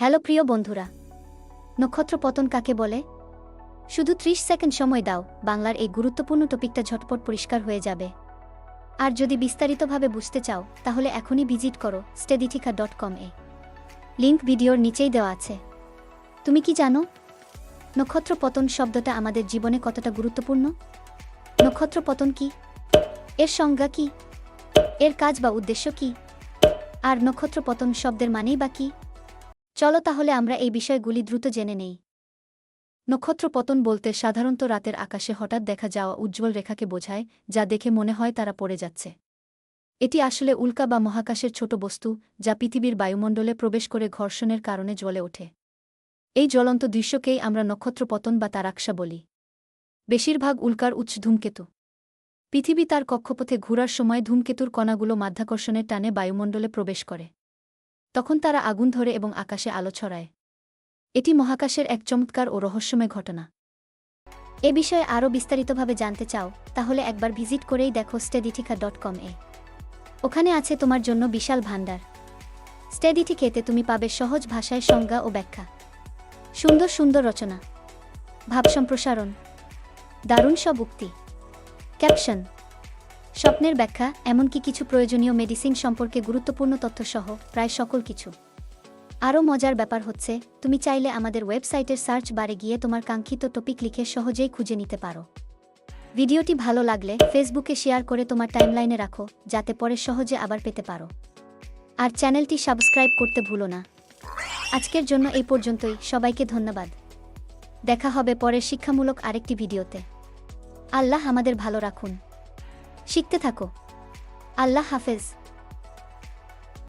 Hello প্রিয় বন্ধুরা। নক্ষত্র পতন কাকে বলে? শুধু ত্রিশ সেকেন্ড সময় দাও, বাংলার এই গুরুত্বপূর্ণ টপিকটা ঝটপট পরিষ্কার হয়ে যাবে। আর যদি বিস্তারিতভাবে বুঝতে চাও, তাহলে এখনই ভিজিট করো স্টেডিঠিকা ডট কম এ লিঙ্ক ভিডিওর নিচেই দেওয়া আছে। তুমি কি জানো, নক্ষত্র পতন শব্দটা আমাদের জীবনে কতটা গুরুত্বপূর্ণ? নক্ষত্র পতন কি? এর সংজ্ঞা কি? এর কাজ বা উদ্দেশ্য কি? আর নক্ষত্র পতন শব্দের মানেই বা কি? চলো তাহলে আমরা এই বিষয়গুলি দ্রুত জেনে নেই। নক্ষত্র পতন বলতে সাধারণত রাতের আকাশে হঠাৎ দেখা যাওয়া উজ্জ্বল রেখাকে বোঝায়, যা দেখে মনে হয় তারা পড়ে যাচ্ছে। এটি আসলে উল্কা বা মহাকাশের ছোট বস্তু, যা পৃথিবীর বায়ুমণ্ডলে প্রবেশ করে ঘর্ষণের কারণে জ্বলে ওঠে। এই জ্বলন্ত দৃশ্যকেই আমরা নক্ষত্র পতন বা তারাক্সা বলি। বেশিরভাগ উল্কার উচ্চ ধূমকেতু। পৃথিবী তার কক্ষপথে ঘুরার সময় ধূমকেতুর কণাগুলো মাধ্যাকর্ষণের টানে বায়ুমণ্ডলে প্রবেশ করে। তখন তারা আগুন ধরে এবং আকাশে আলো ছড়ায়। এটি মহাকাশের এক চমৎকার ও রহস্যময় ঘটনা। এ বিষয়ে আরও বিস্তারিতভাবে জানতে চাও, তাহলে একবার ভিজিট করেই দেখো স্টেডিঠিকা ডট কম এ। ওখানে আছে তোমার জন্য বিশাল ভাণ্ডার। স্টেডিঠিকেতে তুমি পাবে সহজ ভাষায় সংজ্ঞা ও ব্যাখ্যা। সুন্দর সুন্দর রচনা। ভাব সম্প্রসারণ দারুণ সব উক্তি। ক্যাপশন স্বপ্নের ব্যাখ্যা, এমনকি কিছু প্রয়োজনীয় মেডিসিন সম্পর্কে গুরুত্বপূর্ণ তথ্য সহ প্রায় সকল কিছু। আরও মজার ব্যাপার হচ্ছে, তুমি চাইলে আমাদের ওয়েবসাইটের সার্চ বারে গিয়ে তোমার কাঙ্ক্ষিত টপিক লিখে সহজেই খুঁজে নিতে পারো। ভিডিওটি ভালো লাগলে ফেসবুকে শেয়ার করে তোমার টাইমলাইনে রাখো, যাতে পরে সহজে আবার পেতে পারো। আর চ্যানেলটি সাবস্ক্রাইব করতে ভুলো না। আজকের জন্য এই পর্যন্তই, সবাইকে ধন্যবাদ। দেখা হবে পরের শিক্ষামূলক আরেকটি ভিডিওতে। আল্লাহ আমাদের ভালো রাখুন। শিখতে থাকো। আল্লাহ হাফেজ।